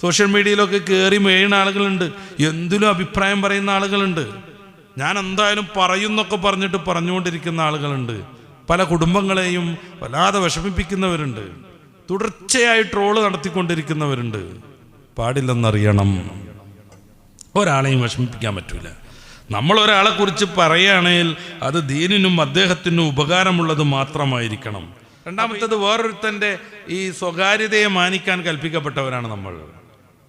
Social മീഡിയയിലൊക്കെ കയറി മേയുന്ന ആളുകളുണ്ട്. എന്തിലും അഭിപ്രായം പറയുന്ന ആളുകളുണ്ട്. ഞാൻ എന്തായാലും പറയുന്നൊക്കെ പറഞ്ഞിട്ട് പറഞ്ഞുകൊണ്ടിരിക്കുന്ന ആളുകളുണ്ട്. പല കുടുംബങ്ങളെയും വല്ലാതെ വിഷമിപ്പിക്കുന്നവരുണ്ട്. തുടർച്ചയായി ട്രോൾ നടത്തിക്കൊണ്ടിരിക്കുന്നവരുണ്ട്. പാടില്ലെന്നറിയണം. ഒരാളെയും വിഷമിപ്പിക്കാൻ പറ്റൂല. നമ്മൾ ഒരാളെ കുറിച്ച് പറയുകയാണെങ്കിൽ അത് ദീനിനും അദ്ദേഹത്തിനും ഉപകാരമുള്ളത് മാത്രമായിരിക്കണം. രണ്ടാമത്തത് വേറൊരുത്തന്റെ ഈ സ്വകാര്യതയെ മാനിക്കാൻ കൽപ്പിക്കപ്പെട്ടവരാണ് നമ്മൾ.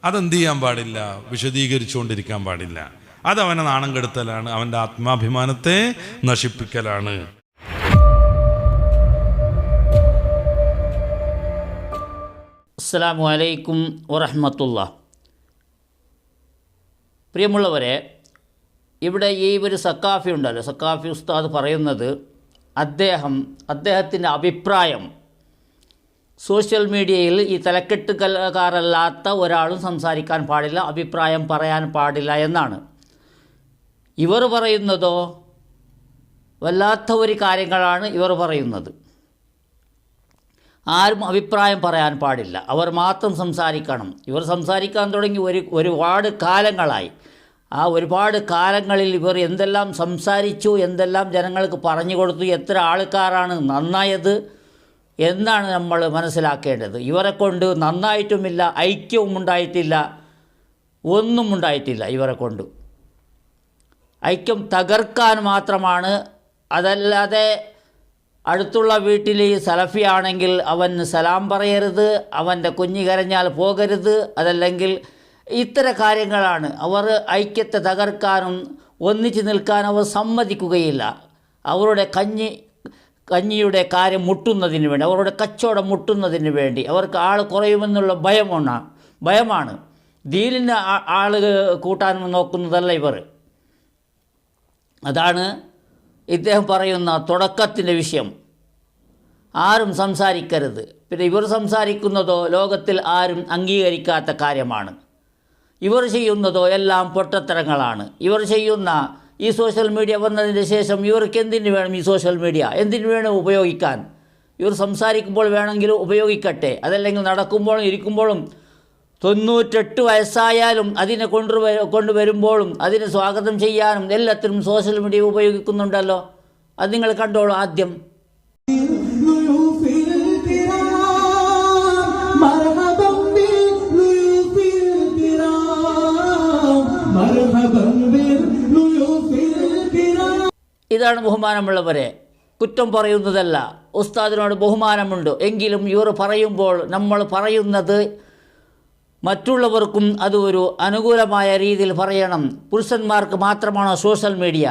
അതെന്ത് ചെയ്യാൻ പാടില്ല? വിശദീകരിച്ചുകൊണ്ടിരിക്കാൻ പാടില്ല. അത് അവനെ നാണം കെടുത്തലാണ്. അവന്റെ ആത്മാഭിമാനത്തെ നശിപ്പിക്കലാണ്. അസ്സാം വലൈക്കും വറഹമത്തുള്ള. പ്രിയമുള്ളവരെ ഇവിടെ ഈ ഒരു സക്കാഫി ഉണ്ടല്ലോ. സക്കാഫി ഉസ്താദ് പറയുന്നത് അദ്ദേഹം അദ്ദേഹത്തിന്റെ അഭിപ്രായം സോഷ്യൽ മീഡിയയിൽ ഈ തലക്കെട്ട് തലക്കെട്ടുകാരല്ലാത്ത ഒരാളും സംസാരിക്കാൻ പാടില്ല അഭിപ്രായം പറയാൻ പാടില്ല എന്നാണ്. ഇവർ പറയുന്നതോ വല്ലാത്ത ഒരു കാര്യങ്ങളാണ് ഇവർ പറയുന്നത്. ആരും അഭിപ്രായം പറയാൻ പാടില്ല. അവർ മാത്രം സംസാരിക്കണം. ഇവർ സംസാരിക്കാൻ തുടങ്ങി ഒരു ഒരുപാട് കാലങ്ങളായി. ആ ഒരുപാട് കാലങ്ങളിൽ ഇവർ എന്തെല്ലാം സംസാരിച്ചു എന്തെല്ലാം ജനങ്ങൾക്ക് പറഞ്ഞു കൊടുത്തു എത്ര ആൾക്കാരാണ് നന്നായത് എന്നാണ് നമ്മൾ മനസ്സിലാക്കേണ്ടത്. ഇവരെ കൊണ്ട് നന്നായിട്ടുമില്ല ഐക്യവും ഉണ്ടായിട്ടില്ല ഒന്നും ഉണ്ടായിട്ടില്ല ഇവരെ കൊണ്ട്. ഐക്യം തകർക്കാൻ മാത്രമാണ്. അതല്ലാതെ അടുത്തുള്ള വീട്ടിൽ സലഫി ആണെങ്കിൽ അവൻ സലാം പറയരുത് അവന്റെ കുഞ്ഞ് കരഞ്ഞാൽ പോകരുത്. അതല്ലെങ്കിൽ ഇത്തര കാര്യങ്ങളാണ്. അവർ ഐക്യത്തെ തകർക്കാനും ഒന്നിച്ച് നിൽക്കാനും അവർ സമ്മതിക്കുകയില്ല. അവരുടെ കഞ്ഞി കഞ്ഞിയുടെ കാര്യം മുട്ടുന്നതിന് വേണ്ടി അവരുടെ കച്ചവടം മുട്ടുന്നതിന് വേണ്ടി അവർക്ക് ആൾ കുറയുമെന്നുള്ള ഭയമാണ്. ഭയമാണ്. ദീനിന് ആൾ കൂട്ടാൻ നോക്കുന്നതല്ല ഇവർ. അതാണ് ഇദ്ദേഹം പറയുന്ന തുടക്കത്തിന്റെ വിഷയം. ആരും സംസാരിക്കരുത്. പിന്നെ ഇവർ സംസാരിക്കുന്നതോ ലോകത്തിൽ ആരും അംഗീകരിക്കാത്ത കാര്യമാണ്. ഇവർ ചെയ്യുന്നതോ എല്ലാം പൊട്ടത്തരങ്ങളാണ്. ഇവർ ചെയ്യുന്ന ഈ സോഷ്യൽ മീഡിയ വന്നതിന് ശേഷം ഇവർക്ക് എന്തിനു വേണം ഈ സോഷ്യൽ മീഡിയ? എന്തിനു വേണം ഉപയോഗിക്കാൻ? ഇവർ സംസാരിക്കുമ്പോൾ വേണമെങ്കിൽ ഉപയോഗിക്കട്ടെ. അതല്ലെങ്കിൽ നടക്കുമ്പോഴും ഇരിക്കുമ്പോഴും തൊണ്ണൂറ്റെട്ട് വയസ്സായാലും അതിനെ കൊണ്ടുവ കൊണ്ടുവരുമ്പോഴും അതിനെ സ്വാഗതം ചെയ്യാനും എല്ലാത്തിനും സോഷ്യൽ മീഡിയ ഉപയോഗിക്കുന്നുണ്ടല്ലോ. അത് നിങ്ങൾ കണ്ടോളൂ ആദ്യം. ഇതാണ് ബഹുമാനമുള്ളവരെ കുറ്റം പറയുന്നതല്ല. ഉസ്താദിനോട് ബഹുമാനമുണ്ട്. എങ്കിലും ഇവർ പറയുമ്പോൾ നമ്മൾ പറയുന്നത് മറ്റുള്ളവർക്കും അത് ഒരു അനുകൂലമായ രീതിയിൽ പറയണം. പുരുഷന്മാർക്ക് മാത്രമാണോ സോഷ്യൽ മീഡിയ?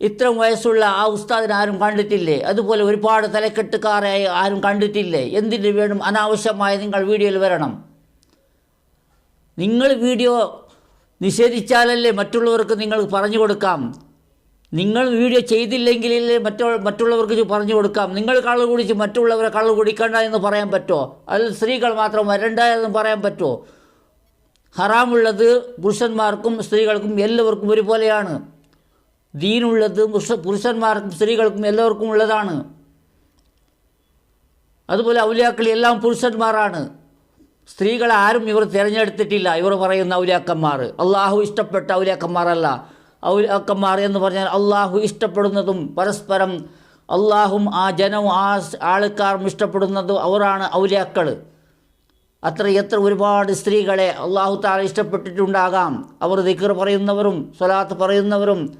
ഇത്രയും വയസ്സുള്ള ആ ഉസ്താദിനെ ആരും കണ്ടിട്ടില്ലേ? അതുപോലെ ഒരുപാട് തലക്കെട്ടുകാരെ ആരും കണ്ടിട്ടില്ലേ? എന്തിനു വേണം അനാവശ്യമായി നിങ്ങൾ വീഡിയോയിൽ വരണം? നിങ്ങൾ വീഡിയോ നിഷേധിച്ചാലല്ലേ മറ്റുള്ളവർക്ക് നിങ്ങൾ പറഞ്ഞു കൊടുക്കാം? നിങ്ങൾ വീഡിയോ ചെയ്തില്ലെങ്കിൽ മറ്റു മറ്റുള്ളവർക്ക് പറഞ്ഞു കൊടുക്കാം. നിങ്ങൾ കള്ളു കുടിച്ച് മറ്റുള്ളവരെ കള്ളു കുടിക്കണ്ട എന്ന് പറയാൻ പറ്റുമോ അതിൽ സ്ത്രീകൾ മാത്രം വരണ്ട എന്ന് പറയാൻ പറ്റുമോ ഹറാമുള്ളത് പുരുഷന്മാർക്കും സ്ത്രീകൾക്കും എല്ലാവർക്കും ഒരുപോലെയാണ്. ദീനുള്ളത് പുരുഷ പുരുഷന്മാർക്കും സ്ത്രീകൾക്കും എല്ലാവർക്കും ഉള്ളതാണ്. അതുപോലെ ഔലിയാക്കൾ എല്ലാം പുരുഷന്മാരാണ്. സ്ത്രീകളെ ആരും ഇവർ തിരഞ്ഞെടുത്തിട്ടില്ല. ഇവർ പറയുന്ന ഔലിയാക്കന്മാർ. അള്ളാഹു ഇഷ്ടപ്പെട്ട ഔലിയാക്കന്മാരല്ല. ഔലിയാക്കന്മാർ എന്ന് പറഞ്ഞാൽ അള്ളാഹു ഇഷ്ടപ്പെടുന്നതും പരസ്പരം അള്ളാഹും ആ ജനവും ആ ആൾക്കാരും ഇഷ്ടപ്പെടുന്നതും അവരാണ് ഔലിയാക്കൾ. അത്ര എത്ര ഒരുപാട് സ്ത്രീകളെ അള്ളാഹു താല ഇഷ്ടപ്പെട്ടിട്ടുണ്ടാകാം. അവർ ദിക്കർ പറയുന്നവരും സ്വലാത്ത് പറയുന്നവരും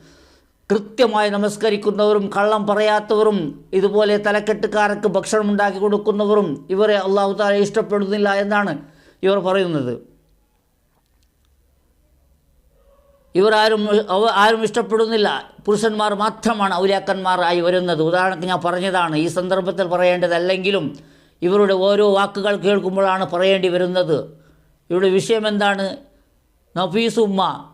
കൃത്യമായി നമസ്കരിക്കുന്നവരും കള്ളം പറയാത്തവരും ഇതുപോലെ തലക്കെട്ടുകാർക്ക് ഭക്ഷണം ഉണ്ടാക്കി കൊടുക്കുന്നവരും ഇവരെ അള്ളാഹു താല ഇഷ്ടപ്പെടുന്നില്ല എന്നാണ് ഇവർ പറയുന്നത്. ഇവർ ആരും ആരും ഇഷ്ടപ്പെടുന്നില്ല. പുരുഷന്മാർ മാത്രമാണ് ഔലാക്കന്മാരായി വരുന്നത്. ഉദാഹരണത്തിന് ഞാൻ പറഞ്ഞതാണ് ഈ സന്ദർഭത്തിൽ പറയേണ്ടതല്ലെങ്കിലും ഇവരുടെ ഓരോ വാക്കുകൾ കേൾക്കുമ്പോഴാണ് പറയേണ്ടി വരുന്നത്. ഇവരുടെ വിഷയം എന്താണ്? നഫീസുമ്മ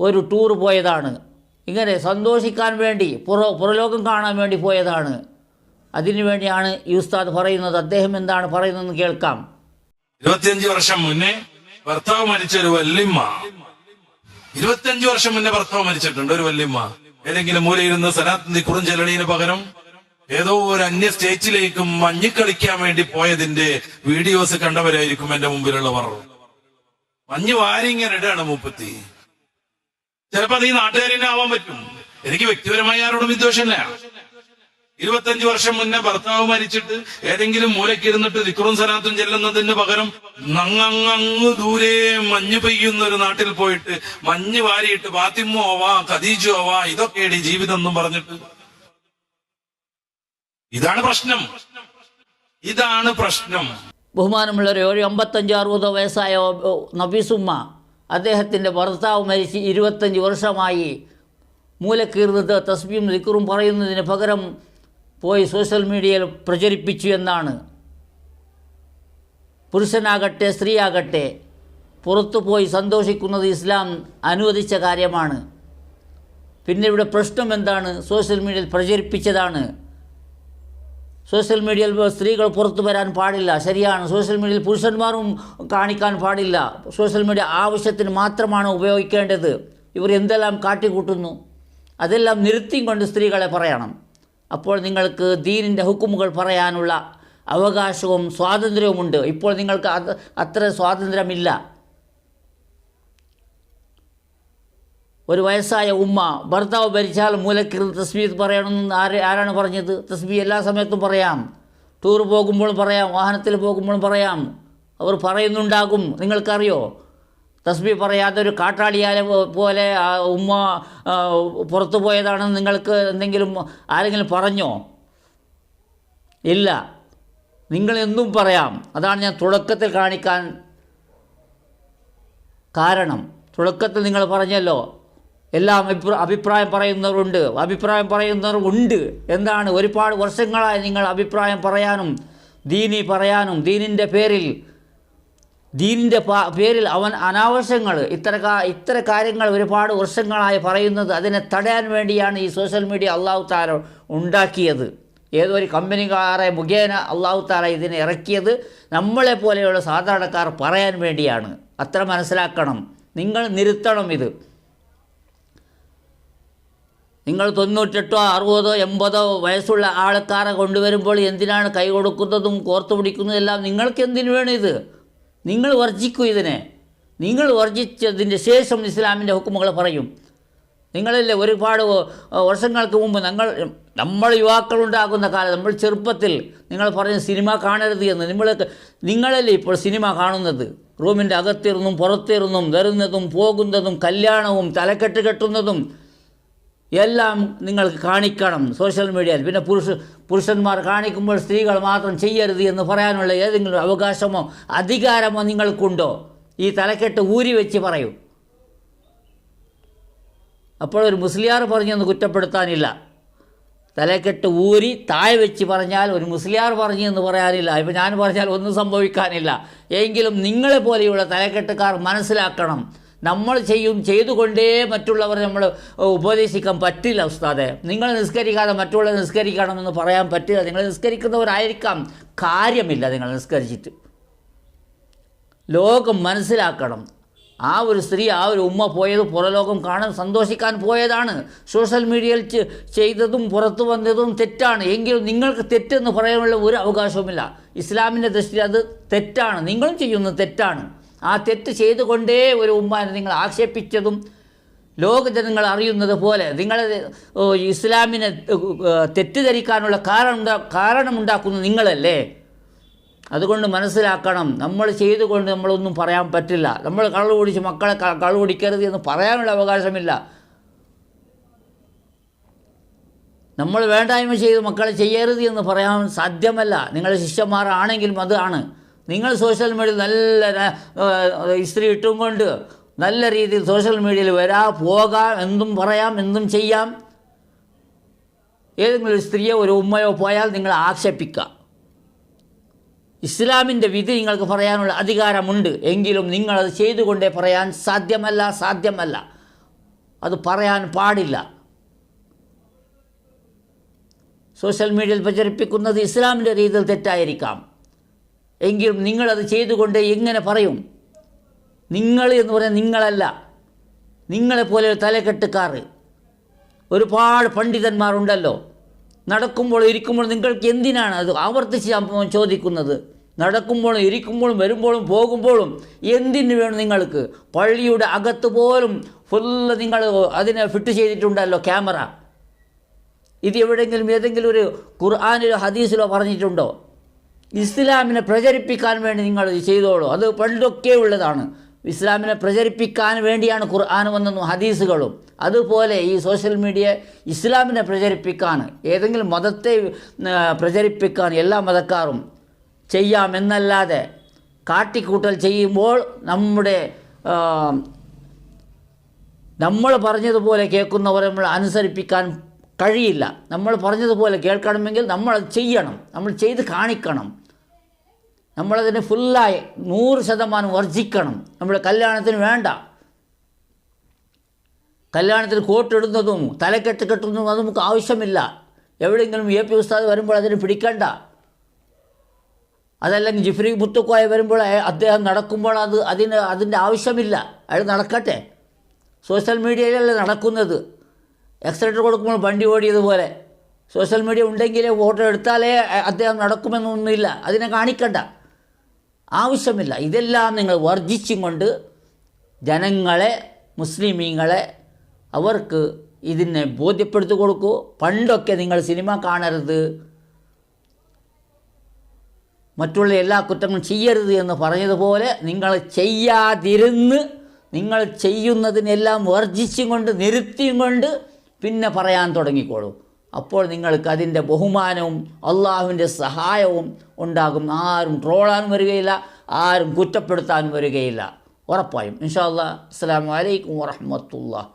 ഒരു ടൂർ പോയതാണ്. ഇങ്ങനെ സന്തോഷിക്കാൻ വേണ്ടി പുറ പുറലോകം കാണാൻ വേണ്ടി പോയതാണ്. അതിനു വേണ്ടിയാണ് ഈ ഉസ്താദ് പറയുന്നത്. അദ്ദേഹം എന്താണ് പറയുന്നതെന്ന് കേൾക്കാം. ഇരുപത്തിയഞ്ച് വർഷം മുന്നേ ഭർത്താവ് മരിച്ച ഒരു ഇരുപത്തിയഞ്ച് വർഷം മുന്നേ ഭർത്താവ് മരിച്ചിട്ടുണ്ട് ഒരു വല്യമ്മ. ഏതെങ്കിലും മൂലയിരുന്ന് സനാത്തിന്റെ കുറുഞ്ചെലണീന് പകരം ഏതോ ഒരു അന്യ സ്റ്റേറ്റിലേക്കും മഞ്ഞിക്കളിക്കാൻ വേണ്ടി പോയതിന്റെ വീഡിയോസ് കണ്ടവരായിരിക്കും എന്റെ മുമ്പിലുള്ളവർ. മഞ്ഞ് വാരി ഇങ്ങനെ ഇടാണ് മൂപ്പത്തി. ചിലപ്പോ അത് ഈ ആവാൻ പറ്റും. എനിക്ക് വ്യക്തിപരമായി ആരോടും വിദ്വേഷമില്ല. ഇരുപത്തഞ്ചു വർഷം മുന്നേ ഭർത്താവ് മരിച്ചിട്ട് ഏതെങ്കിലും മൂലക്കിരുന്നിട്ട് ഇരുന്നിട്ട് ദിക്റും സലാത്തും ചെല്ലുന്നതിന് പകരം നങ്ങങ്ങ് ദൂരെ മഞ്ഞ് പെയ്യുന്ന ഒരു നാട്ടിൽ പോയിട്ട് മഞ്ഞ് വാരിയിട്ട് ബാത്തിമ്മോവാ ആവാ ഇതൊക്കെയാണ് ഈ ജീവിതം എന്നും പറഞ്ഞിട്ട്. ഇതാണ് പ്രശ്നം. ഇതാണ് പ്രശ്നം. ബഹുമാനമുള്ള ഒരു അമ്പത്തഞ്ച് അറുപതോ വയസ്സായ നബീസുമ്മ അദ്ദേഹത്തിന്റെ ഭർത്താവ് മരിച്ച് ഇരുപത്തഞ്ച് വർഷമായി മൂലക്കീർന്നത് തസ്ബിയും ദിക്കറും പറയുന്നതിന് പകരം പോയി സോഷ്യൽ മീഡിയയിൽ പ്രചരിപ്പിച്ചു എന്നാണ്. പുരുഷനാകട്ടെ സ്ത്രീയാകട്ടെ പുറത്തു പോയി സന്തോഷിക്കുന്നത് ഇസ്ലാം അനുവദിച്ച കാര്യമാണ്. പിന്നെ ഇവിടെ പ്രശ്നം എന്താണ്? സോഷ്യൽ മീഡിയയിൽ പ്രചരിപ്പിച്ചതാണ്. സോഷ്യൽ മീഡിയയിൽ സ്ത്രീകൾ പുറത്തു വരാൻ പാടില്ല. ശരിയാണ്. സോഷ്യൽ മീഡിയയിൽ പുരുഷന്മാരും കാണിക്കാൻ പാടില്ല. സോഷ്യൽ മീഡിയ ആവശ്യത്തിന് മാത്രമാണ് ഉപയോഗിക്കേണ്ടത്. ഇവർ എന്തെല്ലാം കാട്ടിക്കൂട്ടുന്നു? അതെല്ലാം നിർത്തിയും കൊണ്ട് സ്ത്രീകളെ പറയണം. അപ്പോൾ നിങ്ങൾക്ക് ദീനിന്റെ ഹുക്കുമുകൾ പറയാനുള്ള അവകാശവും സ്വാതന്ത്ര്യവുമുണ്ട്. ഇപ്പോൾ നിങ്ങൾക്ക് അത് അത്ര സ്വാതന്ത്ര്യമില്ല. ഒരു വയസ്സായ ഉമ്മ ഭർത്താവ് ഭരിച്ചാൽ മൂലക്കിരുന്ന് തസ്ബീ പറയണമെന്ന് ആര് ആരാണ് പറഞ്ഞത്? തസ്ബീ എല്ലാ സമയത്തും പറയാം. ടൂർ പോകുമ്പോൾ പറയാം വാഹനത്തിൽ പോകുമ്പോഴും പറയാം. അവർ പറയുന്നുണ്ടാകും. നിങ്ങൾക്കറിയോ? തസ്ബീ ഒരു കാട്ടാളിയാലെ പോലെ ഉമ്മ പുറത്തു പോയതാണെന്ന് നിങ്ങൾക്ക് എന്തെങ്കിലും ആരെങ്കിലും പറഞ്ഞോ? ഇല്ല. നിങ്ങൾ എന്തും പറയാം. അതാണ് ഞാൻ തുടക്കത്തിൽ കാണിക്കാൻ കാരണം. തുടക്കത്തിൽ നിങ്ങൾ പറഞ്ഞല്ലോ എല്ലാം അഭിപ്രാ- അഭിപ്രായം പറയുന്നവരുണ്ട്. അഭിപ്രായം പറയുന്നവർ ഉണ്ട് എന്താണ്? ഒരുപാട് വർഷങ്ങളായി നിങ്ങൾ അഭിപ്രായം പറയാനും ദീനി പറയാനും ദീനിന്റെ പേരിൽ ദീനിന്റെ പേരിൽ അവൻ അനാവശ്യങ്ങൾ ഇത്ര ഇത്ര കാര്യങ്ങൾ ഒരുപാട് വർഷങ്ങളായി പറയുന്നത് അതിനെ തടയാൻ വേണ്ടിയാണ് ഈ സോഷ്യൽ മീഡിയ അള്ളാഹു താര ഉണ്ടാക്കിയത്. ഏതൊരു കമ്പനിക്കാരെ മുഖേന അള്ളാഹു താര ഇതിനെ ഇറക്കിയത് നമ്മളെ പോലെയുള്ള സാധാരണക്കാർ പറയാൻ വേണ്ടിയാണ്. അത്ര മനസ്സിലാക്കണം. നിങ്ങൾ നിർത്തണം ഇത്. നിങ്ങൾ തൊണ്ണൂറ്റെട്ടോ അറുപതോ എൺപതോ വയസ്സുള്ള ആൾക്കാരെ കൊണ്ടുവരുമ്പോൾ എന്തിനാണ് കൈ കൊടുക്കുന്നതും കോർത്തു പിടിക്കുന്നതും എല്ലാം നിങ്ങൾക്ക് എന്തിനു വേണം ഇത്? നിങ്ങൾ വർജിക്കൂ ഇതിനെ. നിങ്ങൾ വർജിച്ചതിന്റെ ശേഷം ഇസ്ലാമിന്റെ ഹുക്കുമുകൾ പറയും. നിങ്ങളല്ലേ ഒരുപാട് വർഷങ്ങൾക്ക് മുമ്പ് ഞങ്ങൾ നമ്മൾ യുവാക്കളുണ്ടാകുന്ന കാലം നമ്മൾ ചെറുപ്പത്തിൽ നിങ്ങൾ പറഞ്ഞ സിനിമ കാണരുത് എന്ന് നമ്മൾ നിങ്ങളല്ലേ ഇപ്പോൾ സിനിമ കാണുന്നത്? റൂമിന്റെ അകത്തിരുന്നും പുറത്തിരുന്നും വരുന്നതും പോകുന്നതും കല്യാണവും തലക്കെട്ട് കെട്ടുന്നതും എല്ലാം നിങ്ങൾക്ക് കാണിക്കണം സോഷ്യൽ മീഡിയയിൽ. പിന്നെ പുരുഷ പുരുഷന്മാർ കാണിക്കുമ്പോൾ സ്ത്രീകൾ മാത്രം ചെയ്യരുത് എന്ന് പറയാനുള്ള ഏതെങ്കിലും അവകാശമോ അധികാരമോ നിങ്ങൾക്കുണ്ടോ? ഈ തലക്കെട്ട് ഊരി വെച്ച് പറയൂ. അപ്പോൾ ഒരു മുസ്ലിയാർ പറഞ്ഞെന്ന് കുറ്റപ്പെടുത്താനില്ല. തലക്കെട്ട് ഊരി താഴെ വെച്ച് പറഞ്ഞാൽ ഒരു മുസ്ലിയാർ പറഞ്ഞു എന്ന് പറയാനില്ല. ഇപ്പം ഞാൻ പറഞ്ഞാൽ ഒന്നും സംഭവിക്കാനില്ല. എങ്കിലും നിങ്ങളെ പോലെയുള്ള തലക്കെട്ടുകാർ മനസ്സിലാക്കണം. നമ്മൾ ചെയ്യും ചെയ്തുകൊണ്ടേ മറ്റുള്ളവർ നമ്മൾ ഉപദേശിക്കാൻ പറ്റില്ല ഉസ്താദെ. നിങ്ങൾ നിസ്കരിക്കാതെ മറ്റുള്ളവർ നിസ്കരിക്കണമെന്ന് പറയാൻ പറ്റില്ല. നിങ്ങൾ നിസ്കരിക്കുന്നവരായിരിക്കാം. കാര്യമില്ല നിങ്ങൾ നിസ്കരിച്ചിട്ട്. ലോകം മനസ്സിലാക്കണം. ആ ഒരു സ്ത്രീ ആ ഒരു ഉമ്മ പോയത് പുറലോകം കാണാൻ സന്തോഷിക്കാൻ പോയതാണ്. സോഷ്യൽ മീഡിയയിൽ ചെയ്തതും പുറത്തു വന്നതും തെറ്റാണ്. എങ്കിലും നിങ്ങൾക്ക് തെറ്റെന്ന് പറയാനുള്ള ഒരു അവകാശവുമില്ല. ഇസ്ലാമിന്റെ ദൃഷ്ടിയിൽ അത് തെറ്റാണ്. നിങ്ങളും ചെയ്യുന്നത് തെറ്റാണ്. ആ തെറ്റ് ചെയ്തുകൊണ്ടേ ഒരു ഉമ്മാനെ നിങ്ങൾ ആക്ഷേപിച്ചതും ലോക ജനങ്ങൾ അറിയുന്നത് പോലെ നിങ്ങൾ ഇസ്ലാമിനെ തെറ്റിദ്ധരിക്കാനുള്ള കാരണം കാരണമുണ്ടാക്കുന്നത് നിങ്ങളല്ലേ? അതുകൊണ്ട് മനസ്സിലാക്കണം നമ്മൾ ചെയ്തുകൊണ്ട് നമ്മളൊന്നും പറയാൻ പറ്റില്ല. നമ്മൾ കള്ളു കുടിച്ച് മക്കളെ കള്ളു കുടിക്കരുത് എന്ന് പറയാനുള്ള അവകാശമില്ല. നമ്മൾ വേണ്ടായ്മ ചെയ്ത് മക്കളെ ചെയ്യരുത് എന്ന് പറയാൻ സാധ്യമല്ല. നിങ്ങൾ ശിഷ്യന്മാരാണെങ്കിലും അതാണ് നിങ്ങൾ സോഷ്യൽ മീഡിയയിൽ നല്ല ഇസ്ത്രി ഇട്ടും കൊണ്ട് നല്ല രീതിയിൽ സോഷ്യൽ മീഡിയയിൽ വരാ പോകാം എന്തും പറയാം എന്തും ചെയ്യാം. ഏതെങ്കിലും ഒരു സ്ത്രീയോ ഒരു ഉമ്മയോ പോയാൽ നിങ്ങൾ ആക്ഷേപിക്കുക ഇസ്ലാമിന്റെ വിധി നിങ്ങൾക്ക് പറയാനുള്ള അധികാരമുണ്ട്. എങ്കിലും നിങ്ങളത് ചെയ്തുകൊണ്ടേ പറയാൻ സാധ്യമല്ല സാധ്യമല്ല. അത് പറയാൻ പാടില്ല. സോഷ്യൽ മീഡിയയിൽ പ്രചരിപ്പിക്കുന്നത് ഇസ്ലാമിന്റെ രീതിയിൽ തെറ്റായിരിക്കാം. എങ്കിലും നിങ്ങളത് ചെയ്തുകൊണ്ട് എങ്ങനെ പറയും? നിങ്ങൾ എന്ന് പറഞ്ഞാൽ നിങ്ങളല്ല. നിങ്ങളെപ്പോലെ തലക്കെട്ടുകാർ. ഒരുപാട് പണ്ഡിതന്മാരുണ്ടല്ലോ. നടക്കുമ്പോൾ ഇരിക്കുമ്പോൾ നിങ്ങൾക്ക് എന്തിനാണ് അത് ആവർത്തിച്ച് ചോദിക്കുന്നത്? നടക്കുമ്പോഴും ഇരിക്കുമ്പോഴും വരുമ്പോഴും പോകുമ്പോഴും എന്തിനു വേണം നിങ്ങൾക്ക്? പള്ളിയുടെ അകത്ത് പോലും ഫുള്ള് നിങ്ങൾ അതിനെ ഫിറ്റ് ചെയ്തിട്ടുണ്ടല്ലോ ക്യാമറ. ഇത് എവിടെയെങ്കിലും ഏതെങ്കിലും ഒരു ഖുർആാനിലോ ഹദീസിലോ പറഞ്ഞിട്ടുണ്ടോ? ഇസ്ലാമിനെ പ്രചരിപ്പിക്കാൻ വേണ്ടി നിങ്ങൾ ചെയ്തോളൂ. അത് പണ്ടൊക്കെ ഉള്ളതാണ്. ഇസ്ലാമിനെ പ്രചരിപ്പിക്കാൻ വേണ്ടിയാണ് ഖുർആാൻ വന്നതും ഹദീസുകളും. അതുപോലെ ഈ സോഷ്യൽ മീഡിയ ഇസ്ലാമിനെ പ്രചരിപ്പിക്കാൻ ഏതെങ്കിലും മതത്തെ പ്രചരിപ്പിക്കാൻ എല്ലാ മതക്കാരും ചെയ്യാമെന്നല്ലാതെ കാട്ടിക്കൂട്ടൽ ചെയ്യുമ്പോൾ നമ്മുടെ നമ്മൾ പറഞ്ഞതുപോലെ കേൾക്കുന്നവരെ നമ്മൾ അനുസരിപ്പിക്കാൻ കഴിയില്ല. നമ്മൾ പറഞ്ഞതുപോലെ കേൾക്കണമെങ്കിൽ നമ്മൾ ചെയ്യണം. നമ്മൾ ചെയ്ത് കാണിക്കണം. നമ്മളതിനെ ഫുള്ളായി നൂറ് ശതമാനം വർജിക്കണം. നമ്മുടെ കല്യാണത്തിന് വേണ്ട. കല്യാണത്തിന് കോട്ടിടുന്നതും തലക്കെട്ട് കെട്ടുന്നതും അത് നമുക്ക് ആവശ്യമില്ല. എവിടെയെങ്കിലും എ പി ഉസ്താദ് വരുമ്പോൾ അതിന് പിടിക്കണ്ട. അതല്ലെങ്കിൽ ജിഫ്രി മുത്തുക്കോയ വരുമ്പോൾ അദ്ദേഹം നടക്കുമ്പോൾ അത് അതിന് അതിന്റെ ആവശ്യമില്ല. അയാൾ നടക്കട്ടെ. സോഷ്യൽ മീഡിയയിലല്ലേ നടക്കുന്നത്. എക്സലേറ്റർ കൊടുക്കുമ്പോൾ വണ്ടി ഓടിയതുപോലെ. സോഷ്യൽ മീഡിയ ഉണ്ടെങ്കിലേ ഫോട്ടോ എടുത്താലേ അദ്ദേഹം നടക്കുമെന്നൊന്നുമില്ല. അതിനെ കാണിക്കണ്ട. ആവശ്യമില്ല. ഇതെല്ലാം നിങ്ങൾ വർജിച്ചും കൊണ്ട് ജനങ്ങളെ മുസ്ലിമീങ്ങളെ അവർക്ക് ഇതിനെ ബോധ്യപ്പെടുത്തി കൊടുക്കൂ. പണ്ടൊക്കെ നിങ്ങൾ സിനിമ കാണരുത്. മറ്റുള്ള എല്ലാ കുറ്റങ്ങളും ചെയ്യരുത് എന്ന് പറഞ്ഞതുപോലെ നിങ്ങൾ ചെയ്യാതിരുന്ന് നിങ്ങൾ ചെയ്യുന്നതിനെല്ലാം വർജിച്ചും കൊണ്ട് നിരുത്തിയും കൊണ്ട് പിന്നെ പറയാൻ തുടങ്ങിക്കോളൂ. അപ്പോൾ നിങ്ങൾക്ക് അതിന്റെ ബഹുമാനവും അള്ളാഹുവിന്റെ സഹായവും ഉണ്ടാകും. ആരും ട്രോളാനും വരികയില്ല ആരും കുറ്റപ്പെടുത്താനും വരികയില്ല. ഉറപ്പായും. ഇൻഷാ അല്ലാ അസ്സാം വലൈക്കും വറഹമത്തുള്ള